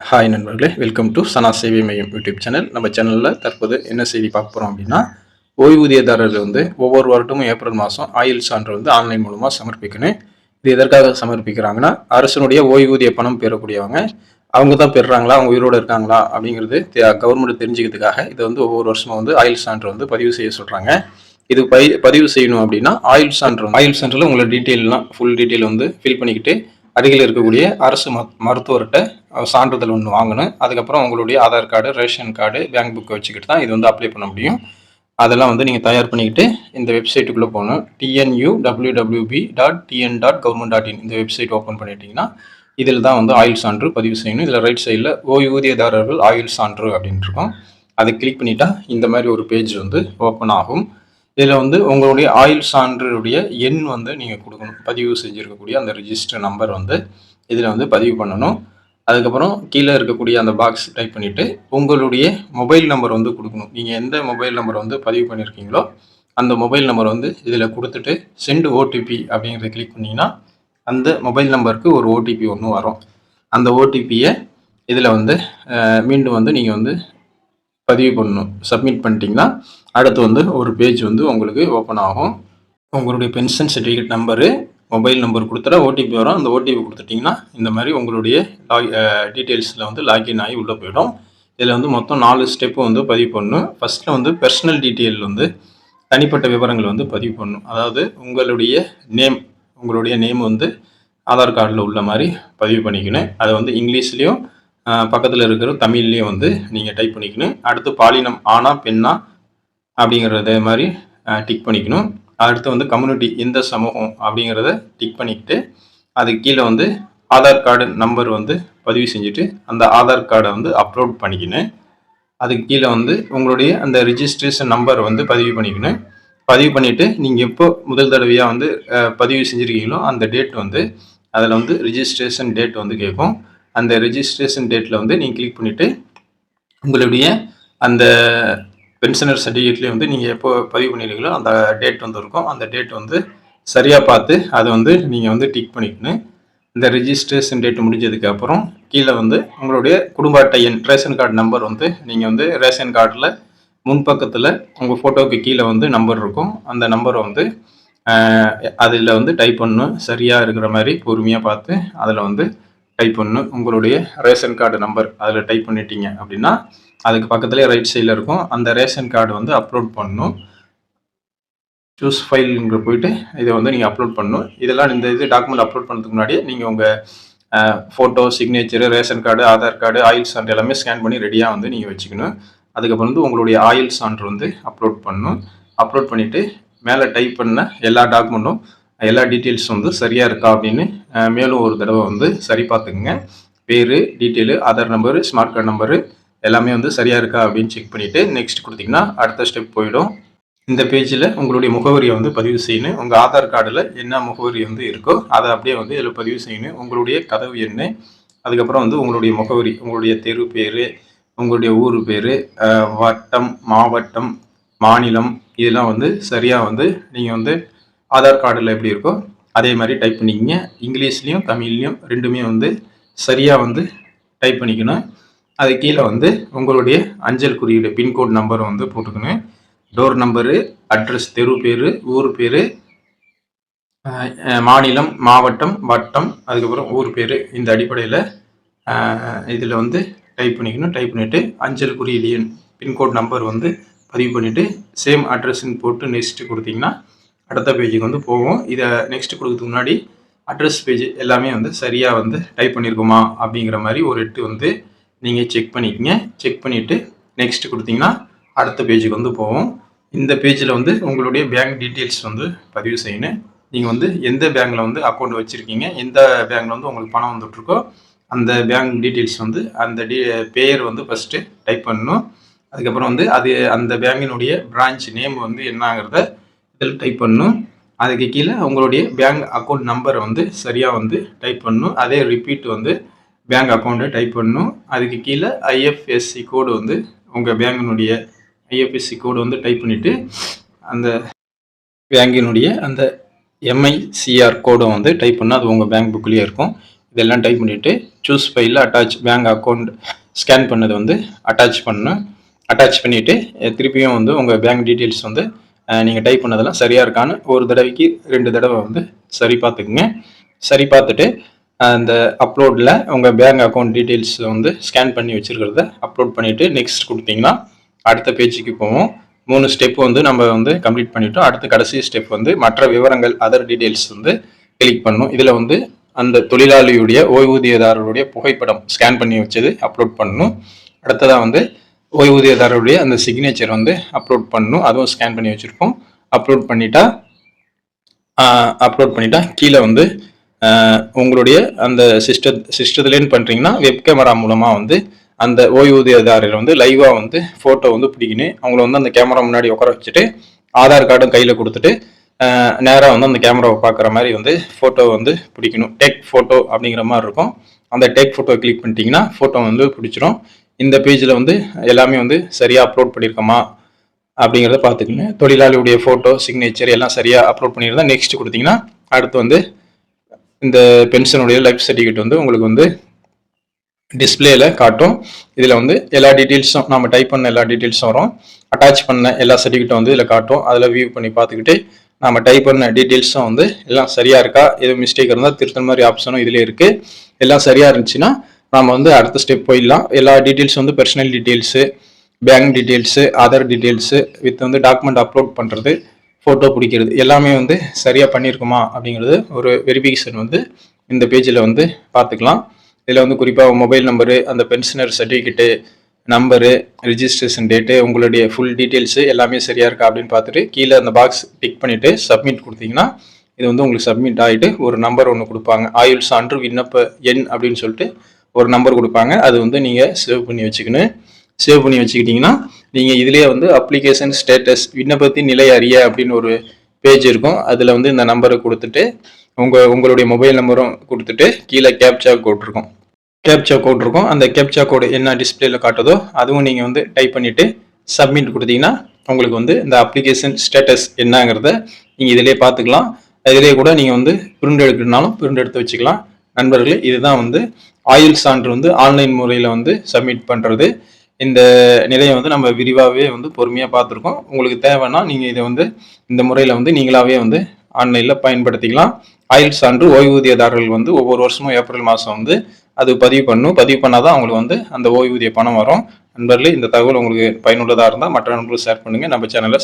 Hi நண்பர்களே. Welcome to சனா சேவை மையம் யூடியூப் சேனல் நம்ம சேனலில் தற்போது என்ன செய்தி பார்க்க போகிறோம் அப்படின்னா ஓய்வூதியதாரர்கள் வந்து ஒவ்வொரு வருடமும் ஏப்ரல் மாதம் ஆயுள் சான்று வந்து ஆன்லைன் மூலமாக சமர்ப்பிக்கணும். இது எதற்காக சமர்ப்பிக்கிறாங்கன்னா அரசனுடைய ஓய்வூதிய பணம் பெறக்கூடியவங்க அவங்க தான் பெறுறாங்களா அவங்க உயிரோடு இருக்காங்களா அப்படிங்கிறது கவர்மெண்ட் தெரிஞ்சுக்கிறதுக்காக இதை வந்து ஒவ்வொரு வருஷமும் வந்து ஆயுள் சான்று வந்து பதிவு செய்ய சொல்கிறாங்க இது பதிவு செய்யணும் அப்படின்னா ஆயுள் சான்று ஆயுள் சான்றில் உங்களோட டீட்டெயிலெலாம் ஃபுல் டீட்டெயில் வந்து ஃபில் பண்ணிக்கிட்டு அருகில் இருக்கக்கூடிய அரசு மருத்துவர்கிட்ட சான்றிதழ் ஒன்று வாங்கணும். அதுக்கப்புறம் உங்களுடைய Aadhaar card ration card bank புக்கை வச்சுக்கிட்டு தான் இது வந்து அப்ளை பண்ண முடியும். அதெல்லாம் வந்து நீங்கள் தயார் பண்ணிக்கிட்டு இந்த வெப்சைட்டுக்குள்ளே போகணும். TNU WWB dot TN dot government dot in இந்த வெப்சைட் ஓப்பன் பண்ணிட்டீங்கன்னா இதில் தான் வந்து ஆயுள் சான்று பதிவு செய்யணும். இதில் ரைட் சைடில் ஓய்வூதியதாரர்கள் ஆயுள் சான்று அப்படின்ட்டு இருக்கும். அதை கிளிக் பண்ணிட்டா இந்த மாதிரி ஒரு பேஜ் வந்து ஓப்பன் ஆகும். இதில் வந்து உங்களுடைய ஆயுள் சான்றுடைய எண் வந்து நீங்கள் கொடுக்கணும். பதிவு செஞ்சுருக்கக்கூடிய அந்த ரிஜிஸ்டர் நம்பர் வந்து இதில் வந்து பதிவு பண்ணணும். அதுக்கப்புறம் கீழே இருக்கக்கூடிய அந்த பாக்ஸ் டைப் பண்ணிவிட்டு உங்களுடைய மொபைல் நம்பர் வந்து கொடுக்கணும். நீங்கள் எந்த மொபைல் நம்பர் வந்து பதிவு பண்ணியிருக்கீங்களோ அந்த மொபைல் நம்பர் வந்து இதில் கொடுத்துட்டு சென்ட் ஓடிபி அப்படிங்கிறத கிளிக் பண்ணிங்கன்னா அந்த மொபைல் நம்பருக்கு ஒரு ஓடிபி ஒன்று வரும். அந்த ஓடிபியை இதில் வந்து மீண்டும் வந்து நீங்கள் வந்து பதிவு பண்ணணும். சப்மிட் பண்ணிட்டீங்கன்னா அடுத்து வந்து ஒரு பேஜ் வந்து உங்களுக்கு ஓப்பன் ஆகும். உங்களுடைய pension certificate number mobile number கொடுத்துட்டா ஓடிபி வரும். அந்த ஓடிபி கொடுத்துட்டிங்கன்னா இந்த மாதிரி உங்களுடைய லாக் டீட்டெயில்ஸில் வந்து லாகின் ஆகி உள்ளே போயிடும். இதில் வந்து மொத்தம் நாலு ஸ்டெப்பு வந்து பதிவு பண்ணணும். ஃபஸ்ட்டில் வந்து பர்சனல் டீட்டெயில் வந்து தனிப்பட்ட விவரங்கள் வந்து பதிவு பண்ணணும். அதாவது உங்களுடைய நேம் உங்களுடைய நேம் வந்து ஆதார் கார்டில் உள்ள மாதிரி பதிவு பண்ணிக்கணும். அதை வந்து இங்கிலீஷ்லேயும் பக்கத்தில் இருக்கிற தமிழ்லேயும் வந்து நீங்கள் டைப் பண்ணிக்கணும். அடுத்து பாலினம் ஆனா பெண்ணா அப்படிங்கிறத மாதிரி டிக் பண்ணிக்கணும். அடுத்து வந்து கம்யூனிட்டி எந்த சமூகம் அப்படிங்கிறத டிக் பண்ணிக்கிட்டு அதுக்கு கீழே வந்து ஆதார் கார்டு நம்பர் வந்து பதிவு செஞ்சுட்டு அந்த ஆதார் கார்டை வந்து அப்லோட் பண்ணிக்கணும் அதுக்கு கீழே வந்து உங்களுடைய அந்த ரிஜிஸ்ட்ரேஷன் நம்பர் வந்து பதிவு பண்ணிக்கணும் பதிவு பண்ணிவிட்டு நீங்கள் எப்போ முதல் தடவையாக வந்து பதிவு செஞ்சுருக்கீங்களோ அந்த டேட் வந்து அதில் வந்து ரிஜிஸ்ட்ரேஷன் டேட் வந்து கேட்கும். அந்த ரிஜிஸ்ட்ரேஷன் டேட்டில் வந்து நீங்கள் கிளிக் பண்ணிவிட்டு உங்களுடைய அந்த பென்ஷனர் சர்டிஃபிகேட்லேயே வந்து நீங்கள் எப்போ பதிவு பண்ணிருக்கீங்களோ அந்த டேட் வந்து இருக்கும். அந்த டேட் வந்து சரியாக பார்த்து அதை வந்து நீங்கள் வந்து டிக் பண்ணிக்கணும். இந்த ரிஜிஸ்ட்ரேஷன் டேட் முடிஞ்சதுக்கப்புறம் கீழே வந்து உங்களுடைய குடும்ப அட்டை எண் ரேஷன் கார்டு நம்பர் வந்து நீங்கள் வந்து ரேஷன் கார்டில் முன்பக்கத்தில் உங்கள் ஃபோட்டோவுக்கு கீழே வந்து நம்பர் இருக்கும். அந்த நம்பரை வந்து அதில் வந்து டைப் பண்ணணும். சரியாக இருக்கிற மாதிரி பொறுமையாக பார்த்து அதில் வந்து டைப் பண்ணணும் உங்களுடைய ரேஷன் கார்டு நம்பர் அதில் டைப் பண்ணிட்டீங்க அப்படின்னா அதுக்கு பக்கத்துலேயே ரைட் சைடில் இருக்கும். அந்த ரேஷன் கார்டு வந்து அப்லோட் பண்ணணும் சூஸ் ஃபைலுங்கிற போயிட்டு இதை வந்து நீங்கள் அப்லோட் பண்ணணும் இதெல்லாம் இந்த இது டாக்குமெண்ட் அப்லோட் பண்ணுறதுக்கு முன்னாடி நீங்கள் உங்கள் photo signature ration card Aadhaar card oil சான்று எல்லாமே ஸ்கேன் பண்ணி ரெடியாக வந்து நீங்கள் வச்சுக்கணும். அதுக்கப்புறம் வந்து உங்களுடைய ஆயில் சான்று வந்து அப்லோட் பண்ணணும் அப்லோட் பண்ணிவிட்டு மேலே டைப் பண்ண எல்லா டாக்குமெண்ட்டும் எல்லா டீட்டெயில்ஸ் வந்து சரியாக இருக்கா அப்படின்னு மேலும் ஒரு தடவை வந்து சரி பார்த்துக்குங்க. பேர் detail Aadhaar number smart card number எல்லாமே வந்து சரியாக இருக்கா அப்படின்னு செக் பண்ணிவிட்டு நெக்ஸ்ட் கொடுத்தீங்கன்னா அடுத்த ஸ்டெப் போயிடும். இந்த பேஜில் உங்களுடைய முகவரியை வந்து பதிவு செய்யணும் உங்கள் ஆதார் கார்டில் என்ன முகவரி வந்து இருக்கோ அதை அப்படியே வந்து இதில் பதிவு செய்யணும் உங்களுடைய கதவு எண் அதுக்கப்புறம் வந்து உங்களுடைய முகவரி உங்களுடைய தெரு பேர் உங்களுடைய ஊர் பேர் வட்டம் மாவட்டம் மாநிலம் இதெல்லாம் வந்து சரியாக வந்து நீங்கள் வந்து ஆதார் கார்டில் எப்படி இருக்கோ அதே மாதிரி டைப் பண்ணிக்கிங்க. இங்கிலீஷ்லேயும் தமிழ்லேயும் ரெண்டுமே வந்து சரியாக வந்து டைப் பண்ணிக்கணும். அது கீழே வந்து உங்களுடைய அஞ்சல் குறியீடு பின்கோட் நம்பரை வந்து போட்டுக்கணும். டோர் நம்பரு அட்ரஸ் தெரு பேர் ஊர் பேர் மாநிலம் மாவட்டம் வட்டம் அதுக்கப்புறம் ஊர் பேர் இந்த அடிப்படையில் இதில் வந்து டைப் பண்ணிக்கணும். டைப் பண்ணிவிட்டு அஞ்சல் குறியீடு பின்கோட் நம்பர் வந்து பதிவு பண்ணிவிட்டு சேம் அட்ரஸ்ன்னு போட்டு நெக்ஸ்ட்டு கொடுத்தீங்கன்னா அடுத்த பேஜுக்கு வந்து போகும் இதை நெக்ஸ்ட் கொடுக்கறதுக்கு முன்னாடி அட்ரஸ் பேஜ் எல்லாமே வந்து சரியாக வந்து டைப் பண்ணியிருக்குமா அப்படிங்கிற மாதிரி ஒரு எட்டு வந்து நீங்கள் செக் பண்ணிக்கங்க. செக் பண்ணிவிட்டு நெக்ஸ்ட் கொடுத்தீங்கன்னா அடுத்த பேஜுக்கு வந்து போவோம். இந்த பேஜில் வந்து உங்களுடைய பேங்க் டீட்டெயில்ஸ் வந்து பதிவு செய்யணும். நீங்கள் வந்து எந்த பேங்க்கில் வந்து அக்கௌண்ட் வச்சுருக்கீங்க எந்த பேங்க்கில் வந்து உங்களுக்கு பணம் வந்துட்டுருக்கோ அந்த பேங்க் டீட்டெயில்ஸ் வந்து அந்த டீ பேர் வந்து ஃபஸ்ட்டு டைப் பண்ணணும். அதுக்கப்புறம் வந்து அது அந்த பேங்கினுடைய பிரான்ச் நேம் வந்து என்னங்கிறத இதில் டைப் பண்ணணும் அதுக்கு கீழே உங்களுடைய பேங்க் அக்கௌண்ட் நம்பரை வந்து சரியாக வந்து டைப் பண்ணணும் அதே ரிப்பீட் வந்து பேங்க் அக்கௌண்ட்டை டைப் பண்ணணும் அதுக்கு கீழே ஐஎஃப்எஸ்சி கோடு வந்து உங்கள் பேங்கினுடைய ஐஎஃப்எஸ்சி கோடு வந்து டைப் பண்ணிவிட்டு அந்த பேங்கினுடைய அந்த எம்ஐசிஆர் கோடை வந்து டைப் பண்ணால் அது உங்கள் பேங்க் புக்லேயே இருக்கும். இதெல்லாம் டைப் பண்ணிவிட்டு சூஸ் ஃபைலில் அட்டாச் பேங்க் அக்கௌண்ட் ஸ்கேன் பண்ணது வந்து அட்டாச் பண்ணணும். அட்டாச் பண்ணிவிட்டு திருப்பியும் வந்து உங்கள் பேங்க் டீட்டெயில்ஸ் வந்து நீங்கள் டைப் பண்ணதெல்லாம் சரியாக இருக்கான்னு ஒரு தடவைக்கு ரெண்டு தடவை வந்து சரி பார்த்துக்குங்க. சரி பார்த்துட்டு அந்த அப்லோடில் உங்கள் பேங்க் அக்கௌண்ட் டீட்டெயில்ஸ் வந்து ஸ்கேன் பண்ணி வச்சுருக்கிறத அப்லோட் பண்ணிவிட்டு நெக்ஸ்ட் கொடுத்தீங்கன்னா அடுத்த பேஜுக்கு போவோம். மூணு ஸ்டெப் வந்து நம்ம வந்து கம்ப்ளீட் பண்ணிட்டோம். அடுத்த கடைசி ஸ்டெப் வந்து மற்ற விவரங்கள் அதர் டீட்டெயில்ஸ் வந்து கிளிக் பண்ணணும். இதில் வந்து அந்த தொழிலாளியுடைய ஓய்வூதியதாரருடைய புகைப்படம் ஸ்கேன் பண்ணி வச்சது அப்லோட் பண்ணணும். அடுத்ததாக வந்து ஓய்வூதியதாரருடைய அந்த சிக்னேச்சர் வந்து அப்லோட் பண்ணணும் அதுவும் ஸ்கேன் பண்ணி வச்சுருக்கோம் அப்லோட் பண்ணிட்டா அப்லோட் பண்ணிட்டா கீழே வந்து உங்களுடைய அந்த சிஸ்டத் சிஸ்டத்துலேன்னு பண்ணுறீங்கன்னா வெப் கேமரா மூலமாக வந்து அந்த ஓய்வூதியதாரர் வந்து லைவாக வந்து ஃபோட்டோ வந்து பிடிக்கணும். அவங்கள வந்து அந்த கேமரா முன்னாடி உட்கார வச்சுட்டு ஆதார் கார்டும் கையில் கொடுத்துட்டு நேராக வந்து அந்த கேமராவை பார்க்குற மாதிரி வந்து ஃபோட்டோ வந்து பிடிக்கணும். டெக் ஃபோட்டோ அப்படிங்கிற மாதிரி இருக்கும். அந்த டேக் ஃபோட்டோ கிளிக் பண்ணிட்டீங்கன்னா ஃபோட்டோ வந்து பிடிச்சிரும். இந்த பேஜில் வந்து எல்லாமே வந்து சரியாக அப்லோட் பண்ணியிருக்கோமா அப்படிங்கிறத பார்த்துக்கோங்க. தொழிலாளியுடைய ஃபோட்டோ சிக்னேச்சர் எல்லாம் சரியாக அப்லோட் பண்ணியிருந்தா நெக்ஸ்ட் கொடுத்தீங்கன்னா அடுத்து வந்து இந்த பென்ஷனுடைய லைஃப் சர்டிஃபிகேட் வந்து உங்களுக்கு வந்து டிஸ்பிளேல காட்டும். இதில் வந்து எல்லா டீட்டெயில்ஸும் நம்ம டைப் பண்ண எல்லா டீட்டெயில்ஸும் வரும். அட்டாச் பண்ண எல்லா சர்டிஃபிகேட்டும் வந்து இதில் காட்டும். அதில் வியூ பண்ணி பார்த்துக்கிட்டு நம்ம டைப் பண்ண டீட்டெயில்ஸும் வந்து எல்லாம் சரியாக இருக்கா? எதுவும் மிஸ்டேக் இருந்தால் திருத்தன மாதிரி ஆப்ஷனும் இதில் இருக்குது எல்லாம் சரியாக இருந்துச்சுன்னா நம்ம வந்து அடுத்த ஸ்டெப் போயிடலாம். எல்லா டீட்டெயில்ஸ் வந்து personal details bank details Aadhaar details with வந்து டாக்குமெண்ட் அப்லோட் பண்ணுறது ஃபோட்டோ பிடிக்கிறது எல்லாமே வந்து சரியாக பண்ணியிருக்குமா அப்படிங்கிறது ஒரு வெரிஃபிகேஷன் வந்து இந்த பேஜில் வந்து பார்த்துக்கலாம். இதில் வந்து குறிப்பாக மொபைல் நம்பரு அந்த pensioner certificate number registration date உங்களுடைய ஃபுல் டீட்டெயில்ஸு எல்லாமே சரியாக இருக்கா அப்படின்னு பார்த்துட்டு கீழே அந்த பாக்ஸ் டிக் பண்ணிவிட்டு சப்மிட் கொடுத்தீங்கன்னா இது வந்து உங்களுக்கு சப்மிட் ஆகிட்டு ஒரு நம்பர் ஒன்று கொடுப்பாங்க. ஆயுள் சான்று விண்ணப்ப எண் அப்படின்னு சொல்லிட்டு ஒரு நம்பர் கொடுப்பாங்க. அது வந்து நீங்கள் சேவ் பண்ணி வச்சுக்கணும். சேவ் பண்ணி வச்சுக்கிட்டிங்கன்னா நீங்கள் இதுலேயே வந்து அப்ளிகேஷன் ஸ்டேட்டஸ் விண்ணப்பத்தின் நிலை அறிய அப்படின்னு ஒரு பேஜ் இருக்கும். அதில் வந்து இந்த நம்பரை கொடுத்துட்டு உங்கள் உங்களுடைய மொபைல் நம்பரும் கொடுத்துட்டு கீழே கேப்சா கோட் இருக்கும். கேப்சா கோட் இருக்கும். அந்த கேப்சா கோடு என்ன டிஸ்பிளேல காட்டுதோ அதுவும் நீங்கள் வந்து டைப் பண்ணிவிட்டு சப்மிட் கொடுத்தீங்கன்னா உங்களுக்கு வந்து இந்த அப்ளிகேஷன் ஸ்டேட்டஸ் என்னங்கிறத நீங்கள் இதிலே பார்த்துக்கலாம். இதிலே கூட நீங்கள் வந்து பிரிண்ட் எடுக்கணுனாலும் பிரிண்ட் எடுத்து வச்சுக்கலாம். நண்பர்களே இதுதான் வந்து ஆயுள் சான்று வந்து ஆன்லைன் முறையில் வந்து சப்மிட் பண்ணுறது இந்த நிலையை வந்து நம்ம விரிவாகவே வந்து பொறுமையாக பார்த்துருக்கோம். உங்களுக்கு தேவைன்னா நீங்கள் இதை வந்து இந்த முறையில் வந்து நீங்களாகவே வந்து ஆன்லைனில் பயன்படுத்திக்கலாம். ஆயுள் சான்று ஓய்வூதியதாரர்கள் வந்து ஒவ்வொரு வருஷமும் ஏப்ரல் மாதம் வந்து அது பதிவு பண்ணும். பதிவு பண்ணால் தான் அவங்களுக்கு வந்து அந்த ஓய்வூதிய பணம் வரும். நண்பர்களே இந்த தகவல் உங்களுக்கு பயனுள்ளதாக இருந்தால் மற்ற நண்பர்களுக்கு ஷேர் பண்ணுங்கள் நம்ம சேனலை